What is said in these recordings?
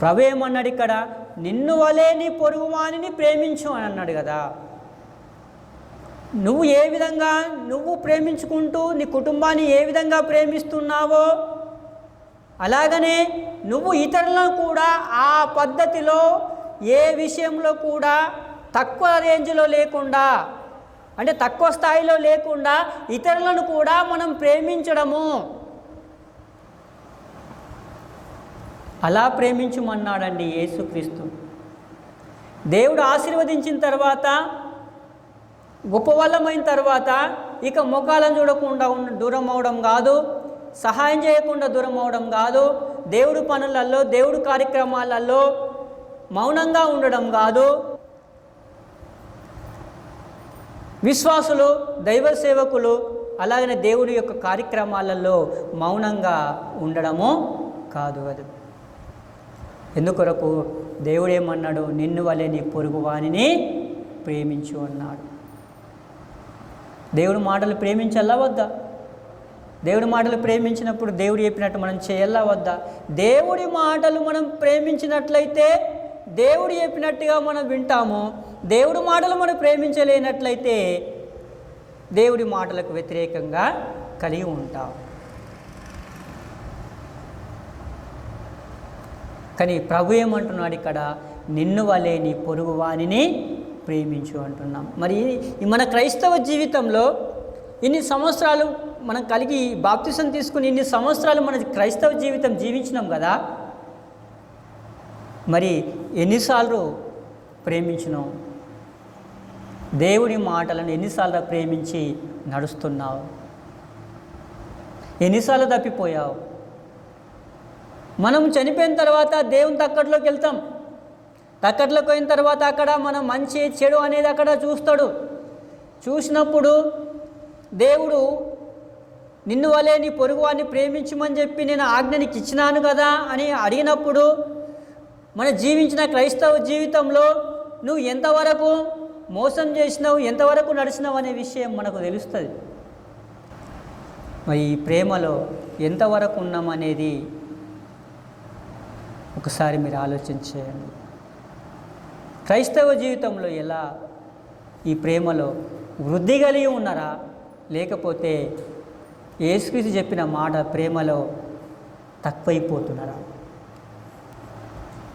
ప్రభు ఏమన్నాడు ఇక్కడ? నిన్ను వలే నీ పొరుగువానిని ప్రేమించు అని అన్నాడు కదా. నువ్వు ఏ విధంగా నువ్వు ప్రేమించుకుంటూ నీ కుటుంబాన్ని ఏ విధంగా ప్రేమిస్తున్నావో అలాగనే నువ్వు ఇతరులను కూడా ఆ పద్ధతిలో ఏ విషయంలో కూడా తక్కువ రేంజ్లో లేకుండా అంటే తక్కువ స్థాయిలో లేకుండా ఇతరులను కూడా మనం ప్రేమించడము. అలా ప్రేమించమన్నాడండి యేసుక్రీస్తు. దేవుడు ఆశీర్వదించిన తర్వాత గొప్పవల్లమైన తర్వాత ఇక ముఖాలను చూడకుండా దూరం అవడం కాదు సహాయం చేయకుండా దూరం అవడం కాదు దేవుడు పనులలో దేవుడు కార్యక్రమాలలో మౌనంగా ఉండడం కాదు. విశ్వాసులు దైవ సేవకులు అలాగనే దేవుడి యొక్క కార్యక్రమాలలో మౌనంగా ఉండడము కాదు అది. ఎందుకొరకు దేవుడు ఏమన్నాడు నిన్ను వలె నీ పొరుగు వాణిని ప్రేమించు అన్నాడు. దేవుడు మాటలు ప్రేమించల్లా వద్దా? దేవుడి మాటలు ప్రేమించినప్పుడు దేవుడు చెప్పినట్టు మనం చేయల్లా వద్దా? దేవుడి మాటలు మనం ప్రేమించినట్లయితే దేవుడు చెప్పినట్టుగా మనం వింటాము. దేవుడి మాటలు మనం ప్రేమించలేనట్లయితే దేవుడి మాటలకు వ్యతిరేకంగా కలిగి ఉంటాం. కానీ ప్రభు ఏమంటున్నాడు ఇక్కడ? నిన్ను వలే నీ పొరుగు వాణిని ప్రేమించు అంటున్నాం. మరి మన క్రైస్తవ జీవితంలో ఇన్ని సంవత్సరాలు మనం కలిగి బాప్తిసం తీసుకుని ఇన్ని సంవత్సరాలు మన క్రైస్తవ జీవితం జీవించినాం కదా? మరి ఎన్నిసార్లు ప్రేమించినాం? దేవుడి మాటలను ఎన్నిసార్లు ప్రేమించి నడుస్తున్నావు? ఎన్నిసార్లు తప్పిపోయావు? మనం చనిపోయిన తర్వాత దేవుని తక్కట్లోకి వెళ్తాం. తక్కట్లోకి పోయిన తర్వాత అక్కడ మనం మంచి చెడు అనేది అక్కడ చూస్తాడు. చూసినప్పుడు దేవుడు నిన్ను వలే నీ పొరుగువాన్ని ప్రేమించమని చెప్పి నేను ఆజ్ఞ నీకు ఇచ్చినాను కదా అని అడిగినప్పుడు మన జీవించిన క్రైస్తవ జీవితంలో నువ్వు ఎంతవరకు మోసం చేసినావు ఎంతవరకు నడిచినావు అనే విషయం మనకు తెలుస్తుంది. మరి ఈ ప్రేమలో ఎంతవరకు ఉన్నామనేది ఒకసారి మీరు ఆలోచించేయండి. క్రైస్తవ జీవితంలో ఎలా ఈ ప్రేమలో వృద్ధి కలిగి ఉన్నారా? లేకపోతే యేసుక్రీస్తు చెప్పిన మాట ప్రేమలో తక్కువైపోతున్నారా?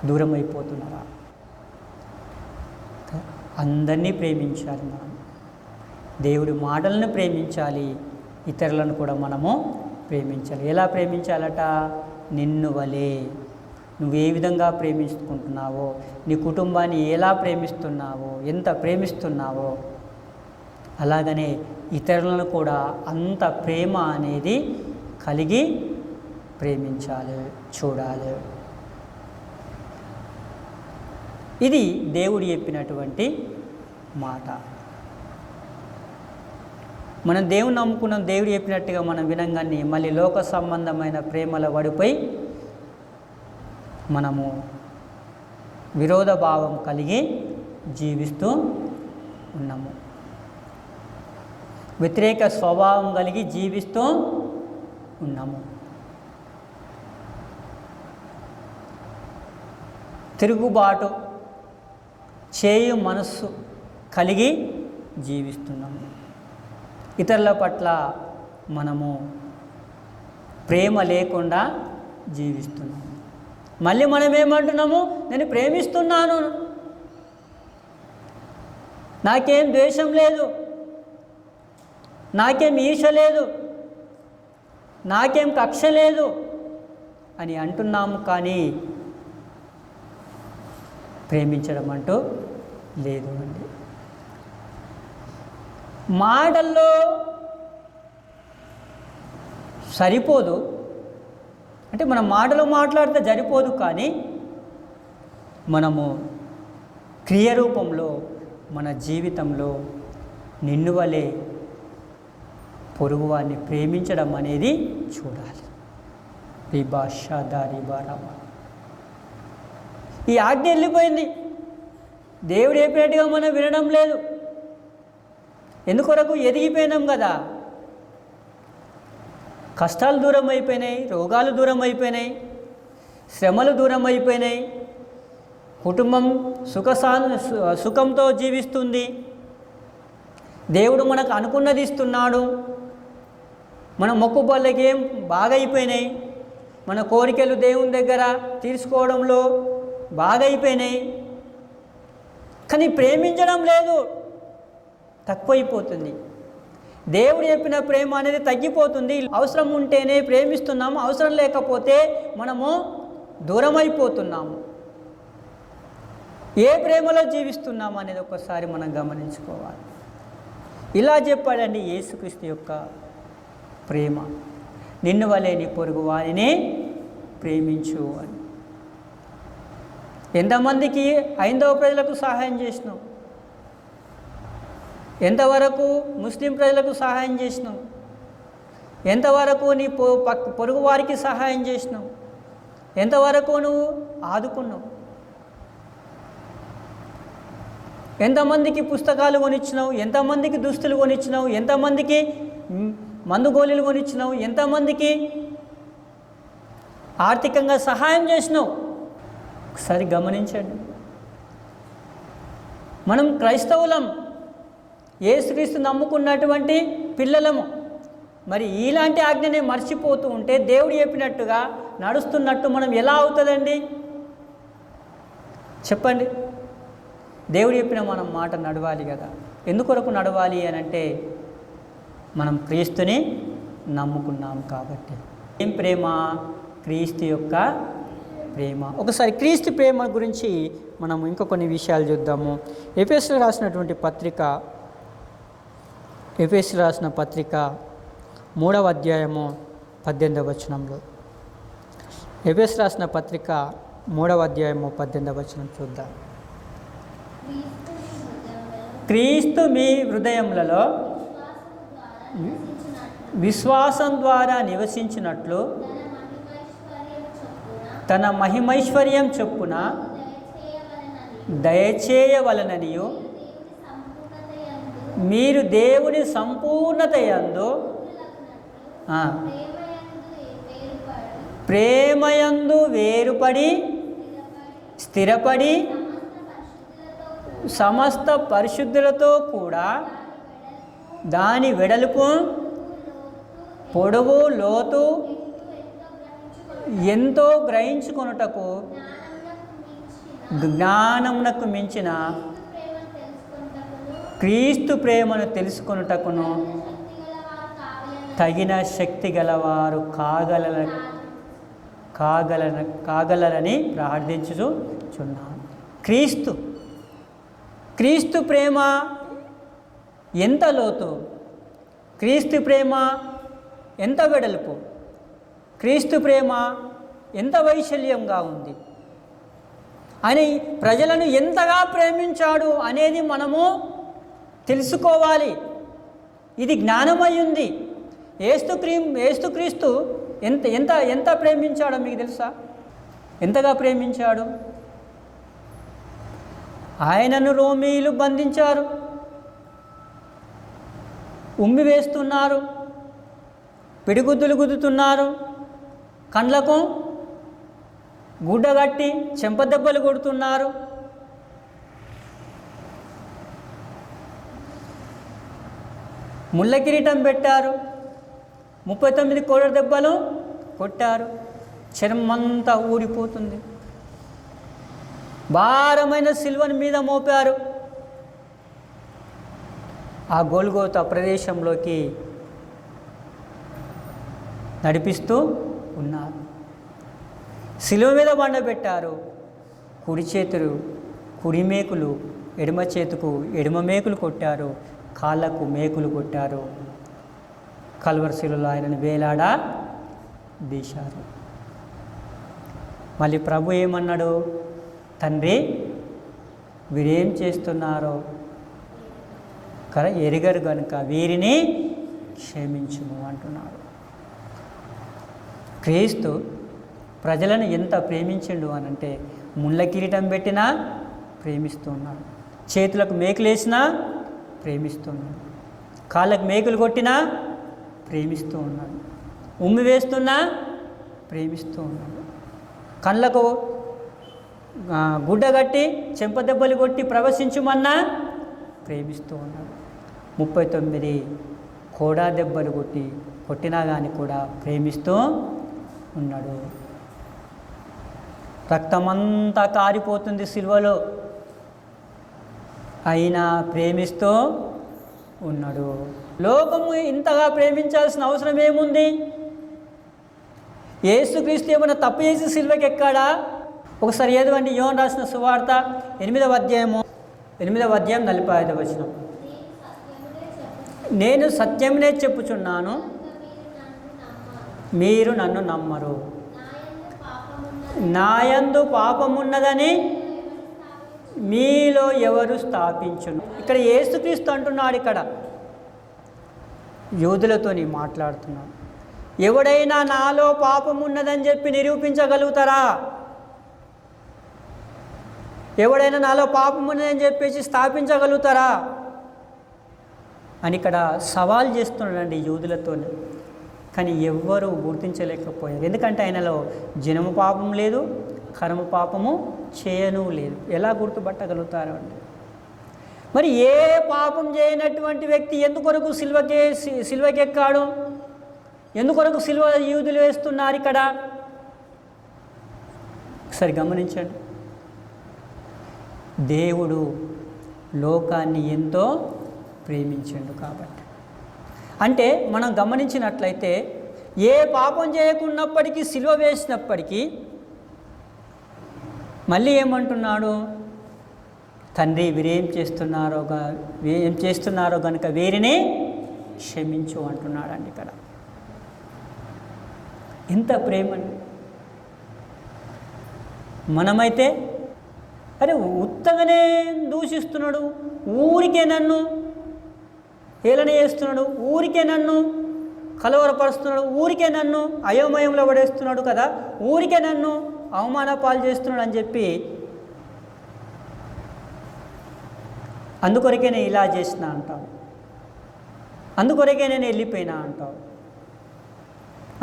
దూరం అయిపోతున్నారా అందరినీ ప్రేమించాలి మనం. దేవుడి మాటలను ప్రేమించాలి ఇతరులను కూడా మనము ప్రేమించాలి. ఎలా ప్రేమించాలట? నిన్ను వలే. నువ్వు ఏ విధంగా ప్రేమించుకుంటున్నావో నీ కుటుంబాన్ని ఎలా ప్రేమిస్తున్నావో ఎంత ప్రేమిస్తున్నావో అలాగనే ఇతరులను కూడా అంత ప్రేమ అనేది కలిగి ప్రేమించాలి చూడాలి. ఇది దేవుడు చెప్పినటువంటి మాట. మనం దేవుని నమ్ముకున్న దేవుడు చెప్పినట్టుగా మనం వినంగానే మళ్ళీ లోక సంబంధమైన ప్రేమల వడిపై మనము విరోధ భావం కలిగి జీవిస్తూ ఉన్నాము. వ్యతిరేక స్వభావం కలిగి జీవిస్తూ ఉన్నాము. తిరుగుబాటు చేయు మనస్సు కలిగి జీవిస్తున్నాము. ఇతరుల పట్ల మనము ప్రేమ లేకుండా జీవిస్తున్నాము. మళ్ళీ మనం ఏమంటున్నాము నేను ప్రేమిస్తున్నాను. నాకేం ద్వేషం లేదు. నాకేం ఈశ లేదు. నాకేం కక్ష లేదు అని అంటున్నాము కానీ ప్రేమించడం అంటూ లేదు అండి. మాటల్లో సరిపోదు. అంటే మన మాటలు మాట్లాడితే సరిపోదు కానీ మనము క్రియ రూపంలో మన జీవితంలో నిన్ను వలె పొరుగువారిని ప్రేమించడం అనేది చూడాలి. ఈ భాష దారి ఈ ఆజ్ఞ వెళ్ళిపోయింది. దేవుడు చెప్పినట్టుగా మనం వినడం లేదు. ఎందుకొరకు ఎదిగిపోయినాం కదా? కష్టాలు దూరం అయిపోయినాయి రోగాలు దూరం అయిపోయినాయి శ్రమలు దూరం అయిపోయినాయి కుటుంబం సుఖసా సుఖంతో జీవిస్తుంది. దేవుడు మనకు అనుకున్నది ఇస్తున్నాడు. మన మొక్కుబళ్ళకి ఏం బాగైపోయినాయి. మన కోరికలు దేవుని దగ్గర తీర్చుకోవడంలో బాగైపోయినాయి. కానీ ప్రేమించడం లేదు. తక్కువైపోతుంది. దేవుడు చెప్పిన ప్రేమ అనేది తగ్గిపోతుంది. అవసరం ఉంటేనే ప్రేమిస్తున్నాము అవసరం లేకపోతే మనము దూరమైపోతున్నాము. ఏ ప్రేమలో జీవిస్తున్నాము అనేది ఒకసారి మనం గమనించుకోవాలి. ఇలా చెప్పాడండి యేసుక్రీస్తు యొక్క ప్రేమ. నిన్ను వలే నీ పొరుగు వారిని ప్రేమించు అని ఎంతమందికి ఐదవ ప్రజలకు సహాయం చేసినావు? ఎంతవరకు ముస్లిం ప్రజలకు సహాయం చేసినావు? ఎంతవరకు నీ పొ పొరుగు వారికి సహాయం చేసినావు? ఎంతవరకు నువ్వు ఆదుకున్నావు? ఎంతమందికి పుస్తకాలు కొనిచ్చినావు? ఎంతమందికి దుస్తులు కొనిచ్చినావు? ఎంతమందికి మందుగోళీలు కొనిచ్చినావు? ఎంతమందికి ఆర్థికంగా సహాయం చేసినావు? ఒకసారి గమనించండి. మనం క్రైస్తవులం. ఏసుక్రీస్తు నమ్ముకున్నటువంటి పిల్లలము. మరి ఇలాంటి ఆజ్ఞని మర్చిపోతూ ఉంటే దేవుడు చెప్పినట్టుగా నడుస్తున్నట్టు మనం ఎలా అవుతుందండి? చెప్పండి. దేవుడు చెప్పిన మనం మాట నడవాలి కదా. ఎందుకొరకు నడవాలి అని అంటే మనం క్రీస్తుని నమ్ముకున్నాం కాబట్టి. ఏం ప్రేమ? క్రీస్తు యొక్క ప్రేమ. ఒకసారి క్రీస్తు ప్రేమ గురించి మనం ఇంకా కొన్ని విషయాలు చూద్దాము. ఎఫ్ఎస్లో రాసినటువంటి పత్రిక ఎఫ్ఎస్ రాసిన పత్రిక మూడవ అధ్యాయము పద్దెనిమిదవ వచనంలో. ఎఫ్ఎస్ రాసిన పత్రిక మూడవ అధ్యాయము పద్దెనిమిదవ వచనం చూద్దాం. క్రీస్తు మీ హృదయములలో విశ్వాసం ద్వారా నివసించినట్లు తన మహిమైశ్వర్యం చొప్పున దయచేయవలననియు మీరు దేవుని సంపూర్ణత యందు ప్రేమయందు వేరుపడి స్థిరపడి సమస్త పరిశుద్ధులతో కూడా దాని వెడల్పు పొడవు లోతు ఎంతో గ్రహించుకొనుటకు జ్ఞానమునకు మించిన క్రీస్తు ప్రేమను తెలుసుకొనుటకును తగిన శక్తి గలవారు కాగల కాగల కాగలరని ప్రార్థించుచున్నాను క్రీస్తు క్రీస్తు ప్రేమ ఎంత లోతు? క్రీస్తు ప్రేమ ఎంత వెడల్పు? క్రీస్తు ప్రేమ ఎంత వైశల్యంగా ఉంది? అని ప్రజలను ఎంతగా ప్రేమించాడు అనేది మనము తెలుసుకోవాలి. ఇది జ్ఞానమై ఉంది. ఏస్తు క్రీం ఏస్తు క్రీస్తు ఎంత ఎంత ఎంత ప్రేమించాడో మీకు తెలుసా? ఎంతగా ప్రేమించాడు? ఆయనను రోమీలు బంధించారు. ఉమ్మి వేస్తున్నారు. పిడిగుద్దులు గుద్దుతున్నారు. కండ్లకు గుడ్డగట్టి చెంపదెబ్బలు కొడుతున్నారు. ముళ్ళ కిరీటం పెట్టారు. ముప్పై తొమ్మిది కోడ దెబ్బలు కొట్టారు. చర్మంతా ఊడిపోతుంది. భారమైన సిల్వన్ మీద మోపారు. ఆ గోల్గోత ప్రదేశంలోకి నడిపిస్తూ ఉన్నారు. సిలువ మీద బండబెట్టారు కుడి చేతులు కుడి మేకులు ఎడమ చేతుకు ఎడమ మేకులు కొట్టారు. కాళ్ళకు మేకులు కొట్టారు. కల్వరశిలలో ఆయనను వేలాడా దీశారు మళ్ళీ ప్రభు ఏమన్నాడు? తండ్రి వీరేం చేస్తున్నారో? కదా ఎరిగరు కనుక వీరిని క్షమించుము అంటున్నాడు. క్రీస్తు ప్రజలను ఎంత ప్రేమించిండు అని అంటే ముళ్ళ కిరీటం పెట్టినా ప్రేమిస్తూ ఉన్నాడు. చేతులకు మేకులు ప్రేమిస్తూ ప్రేమిస్తున్నాడు కాళ్ళకు మేకులు కొట్టినా ప్రేమిస్తూ ఉన్నాడు. ఉమ్మి వేస్తున్నా ప్రేమిస్తూ ఉన్నాడు. కళ్ళకు గుడ్డ కట్టి చెంపదెబ్బలు కొట్టి ప్రవశించుమన్నా ప్రేమిస్తూ ఉన్నాడు. ముప్పై తొమ్మిది కోడా దెబ్బలు కొట్టి కొట్టినా కానీ కూడా ప్రేమిస్తూ ఉన్నాడు. రక్తమంతా కారిపోతుంది సిల్వలో. అయినా ప్రేమిస్తూ ఉన్నాడు. లోకము ఇంతగా ప్రేమించాల్సిన అవసరం ఏముంది? ఏసుక్రీస్తు ఏమైనా తప్పు చేసి సిల్వకి ఎక్కాడా? ఒకసారి ఏదండి యోన్ రాసిన సువార్త ఎనిమిదవ అధ్యాయము ఎనిమిదవ అధ్యాయం నలభై ఐదవ వచనం. నేను సత్యమునే చెప్పుచున్నాను మీరు నన్ను నమ్మరు. నాయందు పాపమున్నదని మీలో ఎవరు స్థాపించును? ఇక్కడ ఏసుక్రీస్తు అంటున్నాడు ఇక్కడ. యూదులతోని మాట్లాడుతున్నాడు. ఎవడైనా నాలో పాపం ఉన్నదని చెప్పి నిరూపించగలుగుతారా? ఎవడైనా నాలో పాపం ఉన్నదని చెప్పేసి స్థాపించగలుగుతారా? అని ఇక్కడ సవాల్ చేస్తున్నాడండి యూదులతో కానీ ఎవ్వరూ గుర్తించలేకపోయారు. ఎందుకంటే ఆయనలో జనము పాపం లేదు కర్మ పాపము చేయను లేదు. ఎలా గుర్తుపట్టగలుగుతారు అండి మరి ఏ పాపం చేయనటువంటి వ్యక్తి ఎందుకొరకు సిల్వకే సిల్వకెక్కాడు? ఎందుకొరకు సిల్వ యూదులు వేస్తున్నారు ఇక్కడ? ఒకసారి గమనించండి. దేవుడు లోకాన్ని ఎంతో ప్రేమించండు కాబట్టి. అంటే మనం గమనించినట్లయితే ఏ పాపం చేయకున్నప్పటికీ సిలువ వేసినప్పటికీ మళ్ళీ ఏమంటున్నాడు? తండ్రి వీరేం చేస్తున్నారో ఏం చేస్తున్నారో కనుక వీరిని క్షమించు అంటున్నాడండి ఇక్కడ. ఎంత ప్రేమండి మనమైతే అరే ఉత్తగానే దూషిస్తున్నాడు. ఊరికే నన్ను హేళన చేస్తున్నాడు. ఊరికే నన్ను కలవరపరుస్తున్నాడు. ఊరికే నన్ను అయోమయంలో పడేస్తున్నాడు కదా. ఊరికే నన్ను అవమాన పాలు చేస్తున్నాడు అని చెప్పి అందుకొరకే నేను ఇలా చేసిన అంటావు. అందుకొరకే నేను వెళ్ళిపోయినా అంటావు.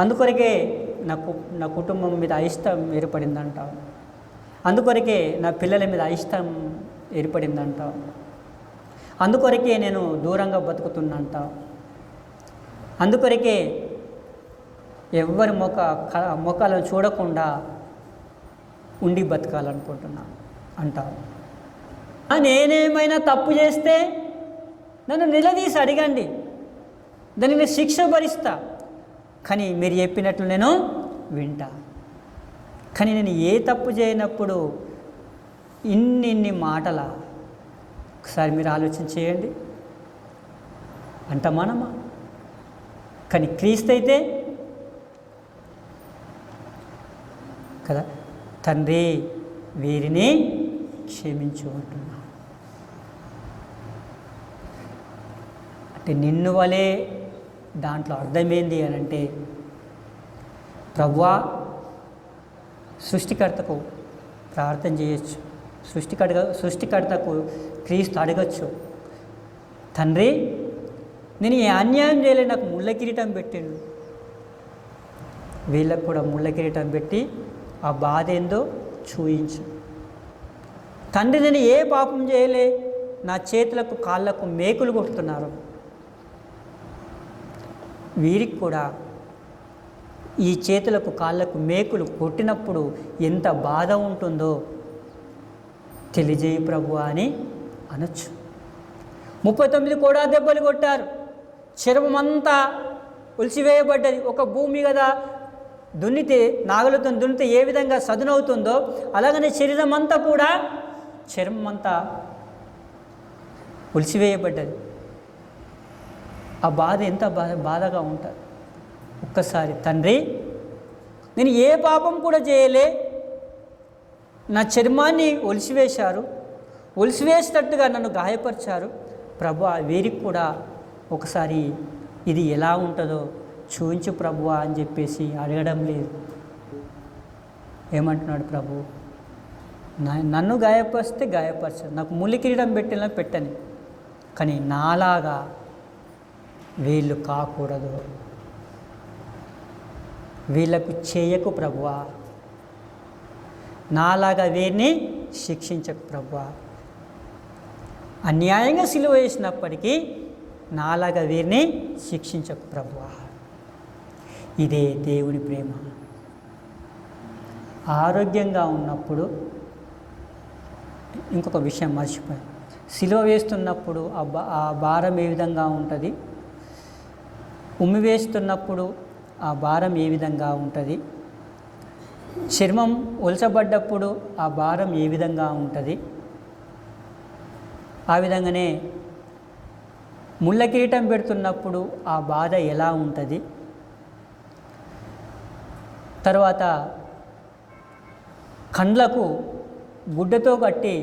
అందుకొరకే నా కు నా కుటుంబం మీద అయిష్టం ఏర్పడిందంటావు. అందుకొరకే నా పిల్లల మీద అయిష్టం ఏర్పడిందంటావు. అందుకొరకే నేను దూరంగా బతుకుతున్నంటావు అందుకొరకే ఎవరి ముఖ క- ముఖాలను చూడకుండా ఉండి బతకాలనుకుంటున్నాను అంటావు నేనేమైనా తప్పు చేస్తే నన్ను నిలదీసి అడగండి. దానిని నేను శిక్ష భరిస్తా. కానీ మీరు చెప్పినట్లు నేను వింటా. కానీ నేను ఏ తప్పు చేయనప్పుడు ఇన్ని ఇన్ని మాటల ఒకసారి మీరు ఆలోచన చేయండి. అంట మనమా? కానీ క్రీస్తు అయితే కదా తండ్రి వీరిని క్షమించు అంటే నిన్ను వలే దాంట్లో అర్థమైంది అని అంటే ప్రవ్వా సృష్టికర్తకు ప్రార్థన చేయొచ్చు. సృష్టికర్త సృష్టికర్తకు క్రీస్తు అడగచ్చు. తండ్రి నేను ఏ అన్యాయం చేయలే నాకు ముళ్ళ కిరీటం పెట్టిండు. వీళ్ళకు కూడా ముళ్ళ కిరీటం పెట్టి ఆ బాధ ఏందో చూయించు. తండ్రి నేను ఏ పాపం చేయలే? నా చేతులకు కాళ్ళకు మేకులు కొడుతున్నారు. వీరికి కూడా ఈ చేతులకు కాళ్ళకు మేకులు కొట్టినప్పుడు ఎంత బాధ ఉంటుందో తెలియజేయి ప్రభు అని అనొచ్చు. ముప్పై తొమ్మిది కూడా దెబ్బలు కొట్టారు. చర్మమంతా ఉలిచివేయబడ్డది ఒక భూమి కదా దున్నితే నాగలతో దున్నితే ఏ విధంగా సదునవుతుందో అలాగనే శరీరం అంతా కూడా చర్మం అంతా ఉలిసివేయబడ్డది ఆ బాధ ఎంత బాధ బాధగా ఉంటుంది. ఒక్కసారి తండ్రి నేను ఏ పాపం కూడా చేయలే. నా చర్మాన్ని ఒలిసివేశారు ఒలిసివేసేటట్టుగా నన్ను గాయపరిచారు. ప్రభు వీరికి కూడా ఒకసారి ఇది ఎలా ఉంటుందో చూపించు ప్రభు అని చెప్పేసి అడగడం లేదు. ఏమంటున్నాడు ప్రభు? నన్ను గాయపరిస్తే గాయపరచదు నాకు ములి కిరీటం పెట్టిన పెట్టని. కానీ నాలాగా వీళ్ళు కాకూడదు. వీళ్ళకు చేయకు ప్రభువా. నాలాగా వీరిని శిక్షించకు ప్రభువ. అన్యాయంగా సిలువ వేసినప్పటికీ నాలాగా వీరిని శిక్షించకు ప్రభువా. ఇదే దేవుడి ప్రేమ. ఆరోగ్యంగా ఉన్నప్పుడు ఇంకొక విషయం మర్చిపోయాను సిలువ వేస్తున్నప్పుడు ఆ బా ఆ భారం ఏ విధంగా ఉంటుంది? ఉమ్మి వేస్తున్నప్పుడు ఆ భారం ఏ విధంగా ఉంటుంది? చర్మం ఒలసబడ్డప్పుడు ఆ భారం ఏ విధంగా ఉంటుంది? ఆ విధంగానే ముళ్ళ కిరీటం పెడుతున్నప్పుడు ఆ బాధ ఎలా ఉంటుంది? తర్వాత కండ్లకు గుడ్డతో కట్టి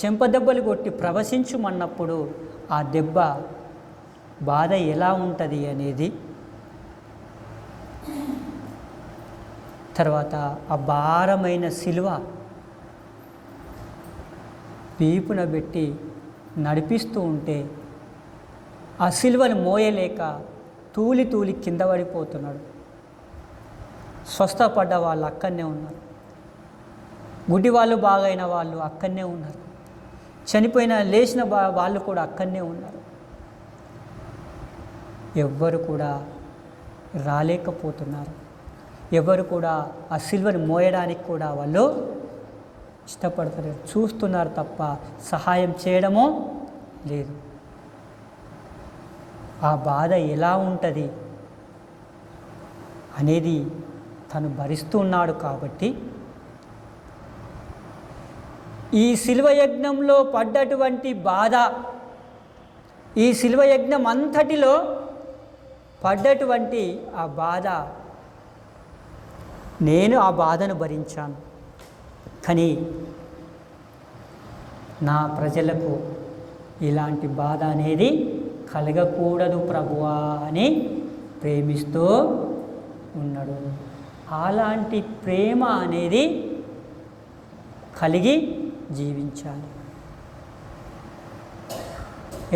చెంపదెబ్బలు కొట్టి ప్రవశించుమన్నప్పుడు ఆ దెబ్బ బాధ ఎలా ఉంటుంది అనేది తర్వాత ఆ భారమైన సిలువ వీపున పెట్టి నడిపిస్తూ ఉంటే ఆ సిలువని మోయలేక తూలి తూలి కింద పడిపోతున్నాడు. స్వస్థపడ్డ వాళ్ళు అక్కడనే ఉన్నారు. గుడ్డి వాళ్ళు బాగైన వాళ్ళు అక్కడనే ఉన్నారు. చనిపోయిన లేచిన బా వాళ్ళు కూడా అక్కడనే ఉన్నారు. ఎవ్వరు కూడా రాలేకపోతున్నారు. ఎవరు కూడా ఆ సిల్వర్ని మోయడానికి కూడా వాళ్ళు ఇష్టపడతలేరు. చూస్తున్నారు తప్ప సహాయం చేయడమో లేదు. ఆ బాధ ఎలా ఉంటుంది అనేది తను భరిస్తూ ఉన్నాడు కాబట్టి ఈ శిల్వ యజ్ఞంలో పడ్డటువంటి బాధ ఈ శిల్వ యజ్ఞం అంతటిలో పడ్డటువంటి ఆ బాధ నేను ఆ బాధను భరించాను. కానీ నా ప్రజలకు ఇలాంటి బాధ అనేది కలగకూడదు ప్రభువా అని ప్రేమిస్తూ ఉన్నాడు. అలాంటి ప్రేమ అనేది కలిగి జీవించాలి.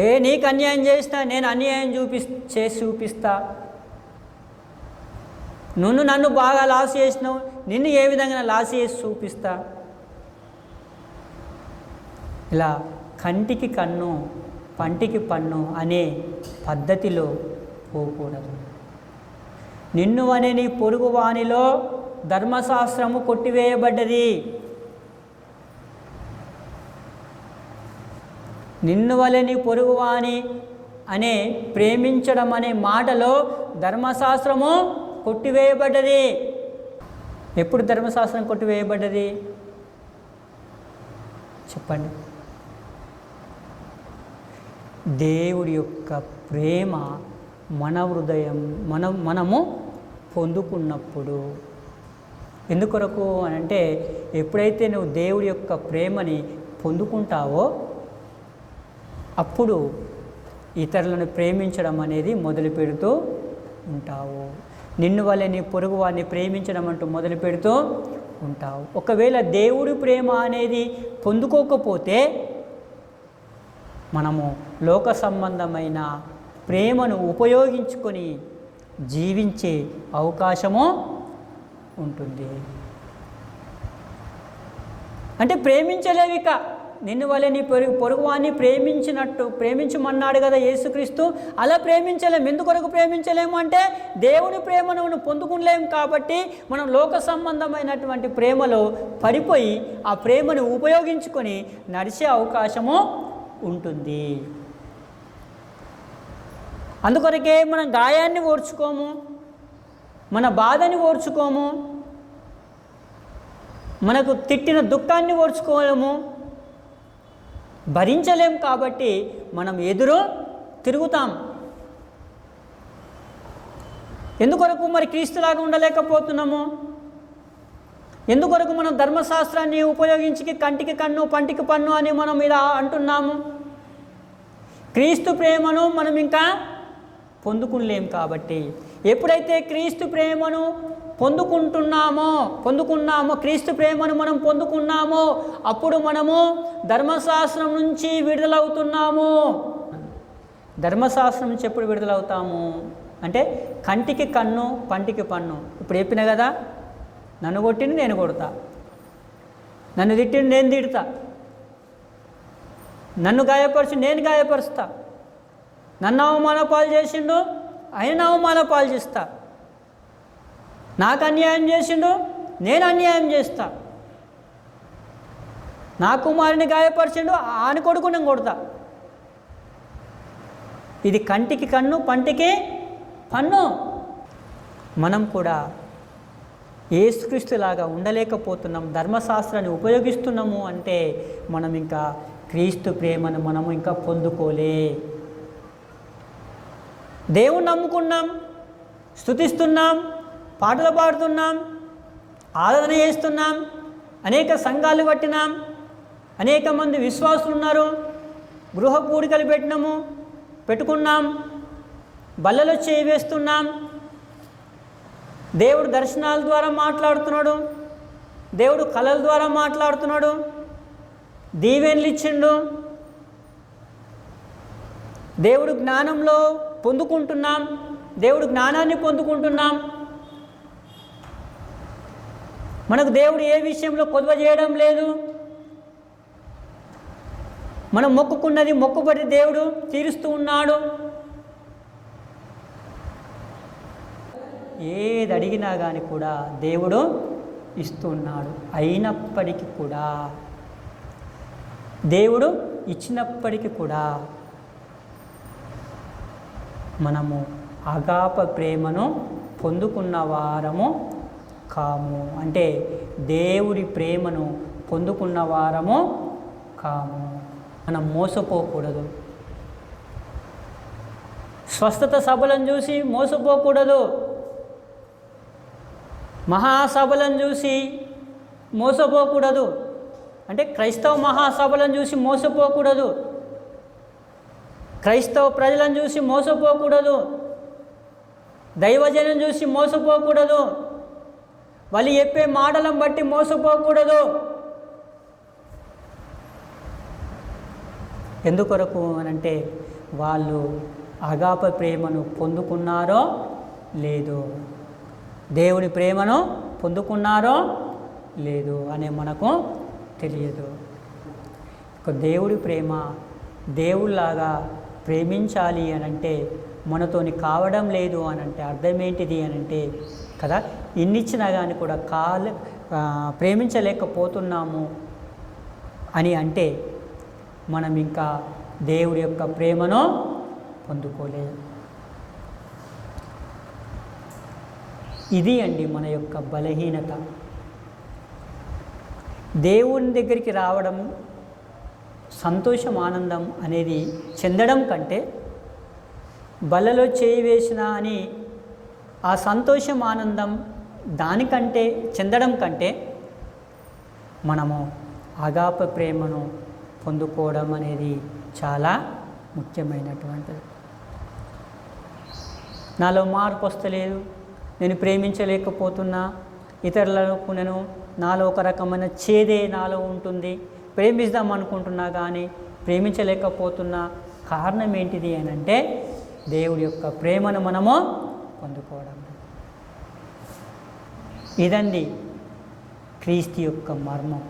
ఏ నీకు అన్యాయం చేసినా నేను అన్యాయం చూపి చేసి చూపిస్తా. నువ్వు నన్ను బాగా లాస్ చేసినావు నిన్ను ఏ విధంగా లాస్ చేసి చూపిస్తా. ఇలా కంటికి కన్ను పంటికి పన్ను అనే పద్ధతిలో పోకూడదు. నిన్ను అనే నీ పొరుగు ధర్మశాస్త్రము కొట్టివేయబడ్డది. నిన్ను వలని పొరుగువాణి పొరుగువాని అనే ప్రేమించడం అనే మాటలో ధర్మశాస్త్రము కొట్టివేయబడ్డది. ఎప్పుడు ధర్మశాస్త్రం కొట్టివేయబడ్డది? చెప్పండి. దేవుడి యొక్క ప్రేమ మన హృదయం మనం మనము పొందుకున్నప్పుడు. ఎందుకొరకు అని అంటే ఎప్పుడైతే నువ్వు దేవుడి యొక్క ప్రేమని పొందుకుంటావో అప్పుడు ఇతరులను ప్రేమించడం అనేది మొదలు పెడుతూ ఉంటావు. నిన్ను వల్లే నీ పొరుగు వారిని ప్రేమించడం అంటూ మొదలు పెడుతూ ఉంటావు. ఒకవేళ దేవుడి ప్రేమ అనేది పొందుకోకపోతే మనము లోక సంబంధమైన ప్రేమను ఉపయోగించుకొని జీవించే అవకాశము ఉంటుంది. అంటే ప్రేమించలేవు ఇక. నిన్ను వల్ల నీ పొరుగు పొరుగువాన్ని ప్రేమించినట్టు ప్రేమించమన్నాడు కదా యేసుక్రీస్తు. అలా ప్రేమించలేము ఎందుకొరకు ప్రేమించలేము అంటే దేవుని ప్రేమను మనం పొందుకునలేము కాబట్టి మనం లోక సంబంధమైనటువంటి ప్రేమలో పడిపోయి ఆ ప్రేమను ఉపయోగించుకొని నడిచే అవకాశము ఉంటుంది. అందుకొరకే మనం గాయాన్ని ఓర్చుకోము మన బాధని ఓర్చుకోము మనకు తిట్టిన దుఃఖాన్ని ఓర్చుకోలేము భరించలేం కాబట్టి మనం ఎదురు తిరుగుతాం. ఎందుకొరకు మరి క్రీస్తులాగా ఉండలేకపోతున్నాము? ఎందుకొరకు మనం ధర్మశాస్త్రాన్ని ఉపయోగించి కంటికి కన్ను పంటికి పన్ను అని మనం ఇలా అంటున్నాము? క్రీస్తు ప్రేమను మనం ఇంకా పొందుకునలేం కాబట్టి. ఎప్పుడైతే క్రీస్తు ప్రేమను పొందుకుంటున్నామో పొందుకున్నామో క్రీస్తు ప్రేమను మనం పొందుకున్నామో అప్పుడు మనము ధర్మశాస్త్రం నుంచి విడుదలవుతున్నాము. ధర్మశాస్త్రం నుంచి ఎప్పుడు విడుదలవుతాము? అంటే కంటికి కన్ను పంటికి పన్ను. ఇప్పుడు చెప్పిన కదా నన్ను కొట్టింది నేను కొడతా. నన్ను తిట్టిన నేను తిడతా. నన్ను గాయపరిచి నేను గాయపరుస్తా. నన్ను అవమాన పాలు చేసిండు? ఆయన అవమాన పాలు చేస్తా. నాకు అన్యాయం చేసిండు? నేను అన్యాయం చేస్తా. నా కుమారుని గాయపరిచిండు? ఆని కొడుకు నేను కొడతా. ఇది కంటికి కన్ను పంటికి పన్ను. మనం కూడా ఏసుక్రీస్తులాగా ఉండలేకపోతున్నాం ధర్మశాస్త్రాన్ని ఉపయోగిస్తున్నాము అంటే మనం ఇంకా క్రీస్తు ప్రేమను మనము ఇంకా పొందుకోలే. దేవుని నమ్ముకున్నాం స్థుతిస్తున్నాం పాటలు పాడుతున్నాం ఆరాధన చేస్తున్నాం అనేక సంఘాలు కట్టినాం అనేక మంది విశ్వాసులు ఉన్నారు గృహ కూడికలు పెట్టినాము పెట్టుకున్నాం బల్లలో చేయి వేస్తున్నాం. దేవుడు దర్శనాల ద్వారా మాట్లాడుతున్నాడు దేవుడు కళల ద్వారా మాట్లాడుతున్నాడు దీవెనలు ఇచ్చిండు దేవుడు జ్ఞానంలో పొందుకుంటున్నాం. దేవుడు జ్ఞానాన్ని పొందుకుంటున్నాం. మనకు దేవుడు ఏ విషయంలో కొదవ చేయడం లేదు. మనం మొక్కుకున్నది మొక్కుబడి దేవుడు తీరుస్తూ ఉన్నాడు. ఏది అడిగినా కానీ కూడా దేవుడు ఇస్తున్నాడు అయినప్పటికీ కూడా దేవుడు ఇచ్చినప్పటికీ కూడా మనము అగాప ప్రేమను పొందుకున్న వారము కాము. అంటే దేవుడి ప్రేమను పొందుకున్న వారము కాము. మనం మోసపోకూడదు. స్వస్థత సభలను చూసి మోసపోకూడదు. మహాసభలను చూసి మోసపోకూడదు. అంటే క్రైస్తవ మహాసభలను చూసి మోసపోకూడదు. క్రైస్తవ ప్రజలను చూసి మోసపోకూడదు. దైవజనం చూసి మోసపోకూడదు. వాళ్ళు చెప్పే మాటలను బట్టి మోసపోకూడదు. ఎందుకొరకు అనంటే వాళ్ళు అగాప ప్రేమను పొందుకున్నారో లేదు దేవుడి ప్రేమను పొందుకున్నారో లేదు అనే మనకు తెలియదు. ఒక దేవుడి ప్రేమ దేవుళ్ళలాగా ప్రేమించాలి అని అంటే మనతోని కావడం లేదు అని అంటే అర్థం ఏంటిది అని అంటే కదా ఇన్నిచ్చినా కానీ కూడా కాల ప్రేమించలేకపోతున్నాము అని అంటే మనం ఇంకా దేవుడి యొక్క ప్రేమను పొందుకోలేదు ఇది అండి మన యొక్క బలహీనత. దేవుని దగ్గరికి రావడం సంతోషం ఆనందం అనేది చెందడం కంటే బలలో చేయి వేసిన అని ఆ సంతోషం ఆనందం దానికంటే చెందడం కంటే మనము అగాప ప్రేమను పొందుకోవడం అనేది చాలా ముఖ్యమైనటువంటిది. నాలో మార్పు వస్తలేదు నేను ప్రేమించలేకపోతున్నా ఇతరులకు నేను నాలో ఒక రకమైన చేదే నాలో ఉంటుంది ప్రేమిద్దాం అనుకుంటున్నా కానీ ప్రేమించలేకపోతున్నా కారణం ఏంటిది అని అంటే దేవుడి యొక్క ప్రేమను మనము పొందుకోవడం. ఇదండి క్రీస్తు యొక్క మర్మం.